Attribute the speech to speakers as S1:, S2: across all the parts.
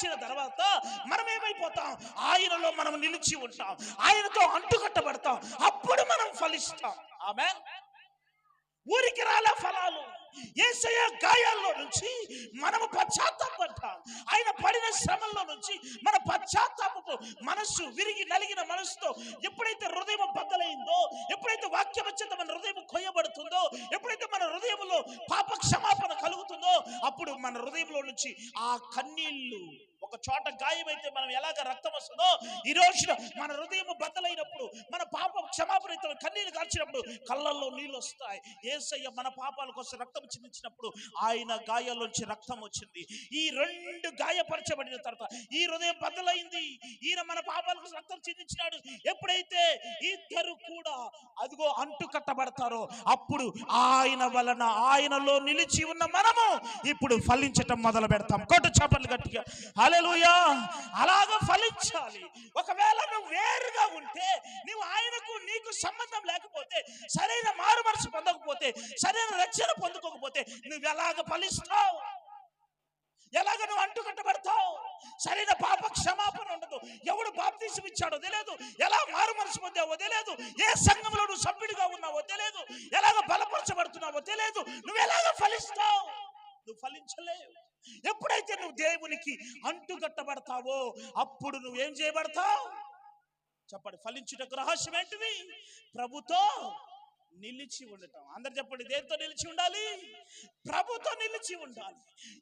S1: వచ్చిన తర్వాత మనం ఏమైపోతాం ఆయనలో మనం నిలిచి ఉంటాం. ఆయనతో అంటుకట్టబడతాం. అప్పుడు మనం ఫలిస్తాం. ఆమె ఊరికి రాలే ఫలాలు. ఏసయ్య గాయాల్లో నుంచి మనము పశ్చాత్తాపడతాం ఆయన పడిన శ్రమంలో నుంచి మన పశ్చాత్తాపపు మనస్సు విరిగి నలిగిన మనస్సుతో ఎప్పుడైతే హృదయం బద్దలైందో ఎప్పుడైతే వాక్యం వచ్చేది మన హృదయం కొయ్యబడుతుందో ఎప్పుడైతే మన హృదయంలో పాప క్షమాపణ కలుగుతుందో అప్పుడు మన హృదయంలో నుంచి ఆ కన్నీళ్ళు ఒక చోట గాయమైతే మనం ఎలాగ రక్తం వస్తుందో ఈ రోజున మన హృదయం బద్దలైనప్పుడు మన పాప క్షమాపణ అయితే కన్నీళ్ళు కళ్ళల్లో నీళ్ళు వస్తాయి. ఏసయ్య మన పాపాల కోసం రక్తం చిందించినప్పుడు ఆయన గాయాల్లోంచి రక్తం వచ్చింది. ఈ రెండు గాయపరచబడిన తర్వాత ఈ హృదయం బద్దలైంది. ఈయన మన పాపాల కోసం రక్తం చిందించినాడు. ఎప్పుడైతే ఇద్దరు కూడా అదిగో అంటు కట్టబడతారో అప్పుడు ఆయన వలన ఆయనలో నిలిచి ఉన్న మనము ఇప్పుడు ఫలించటం మొదలు పెడతాం. కొట్టు చేపలు గట్టిగా. హల్లెలూయా. అలాగ ఫలించాలి. ఒకవేళ నువ్వు వేరుగా ఉంటే నువ్వు ఆయనకు నీకు సంబంధం లేకపోతే సరైన మారు మనసు పొందకపోతే సరైన రక్షణ పొందుకోకపోతే నువ్వు ఎలాగ ఫలిస్తావు? ఎలాగ నువ్వు అంటుకట్టబడతావు? సరైన పాప క్షమాపణ ఉండదు. ఎవడు బాప్తీసం ఇచ్చాడో తెలియదు ఎలా మారు మనసు పొందావో తెలియదు ఏ సంఘంలో నువ్వు సభ్యుడిగా ఉన్నావో తెలియదు ఎలాగ బలపరచబడుతున్నావో తెలియదు నువ్వు ఎలాగ ఫలిస్తావు? నువ్వు ఫలించలేవు. ఎప్పుడైతే నువ్వు దేవునికి అంటు కట్టబడతావో అప్పుడు నువ్వేం చేయబడతావు? చెప్పండి ఫలించుటకు రహస్యం ఏంటిది? ప్రభుతో నిలిచి ఉండటం. అందరు చెప్పండి దేంతో నిలిచి ఉండాలి? ప్రభుతో నిలిచి ఉండాలి.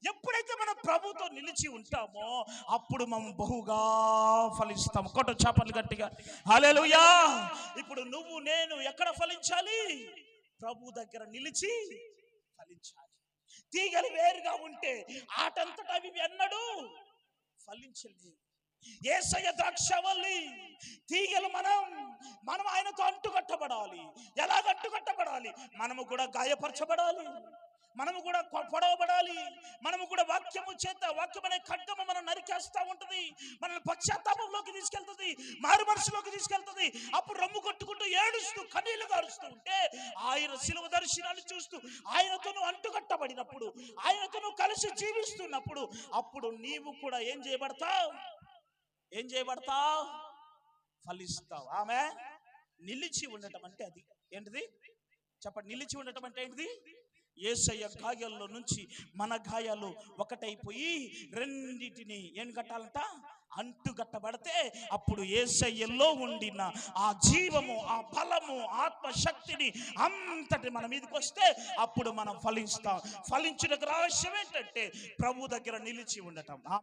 S1: ఎప్పుడైతే మనం ప్రభుతో నిలిచి ఉంటామో అప్పుడు మనం బహుగా ఫలిస్తాం. కొట్ట చేపలు గట్టిగా. హల్లెలూయా! ఇప్పుడు నువ్వు నేను ఎక్కడ ఫలించాలి? ప్రభు దగ్గర నిలిచి ఫలించాలి. తీగలు వేరుగా ఉంటే ఆటంతట అవి ఎన్నడూ ఫలించలేదు. ఏసయ్య ద్రాక్షవల్లి తీగలు మనం మనం ఆయనతో అంటుకట్టబడాలి. ఎలాగ అంటుకట్టబడాలి? మనము కూడా గాయపరచబడాలి. మనము కూడా పొడవబడాలి. మనము కూడా వాక్యము చేత వాక్యం అనే ఖడ్గము మనం నరికేస్తూ ఉంటుంది. మనల్ని పశ్చాత్తాపంలోకి తీసుకెళ్తుంది. మారు మనసులోకి తీసుకెళ్తుంది. అప్పుడు రమ్ము కొట్టుకుంటూ ఏడుస్తూ కన్నీళ్ళు గారుస్తూ ఉంటే ఆయన శిలువ దర్శనాలు చూస్తూ ఆయనతోనూ అంటుకట్టబడినప్పుడు ఆయనతోనూ కలిసి జీవిస్తున్నప్పుడు అప్పుడు నీవు కూడా ఏం చేయబడతావు? ఏం చేయబడతావు? ఫలిస్తావు. ఆమె నిలిచి ఉండటం అంటే అది. ఏంటిది? చెప్పండి. నిలిచి ఉండటం అంటే ఏంటిది? ఏసయ్య గాయాల్లో నుంచి మన గాయాలు ఒకటైపోయి రెండిటిని ఏం కట్టాలంట అంటు కట్టబడితే అప్పుడు ఏసయ్యలో ఉండిన ఆ జీవము ఆ బలము ఆత్మశక్తిని అంతటి మన మీదకి వస్తే అప్పుడు మనం ఫలిస్తాం. ఫలించిన రహస్యం ఏంటంటే ప్రభు దగ్గర నిలిచి ఉండటం.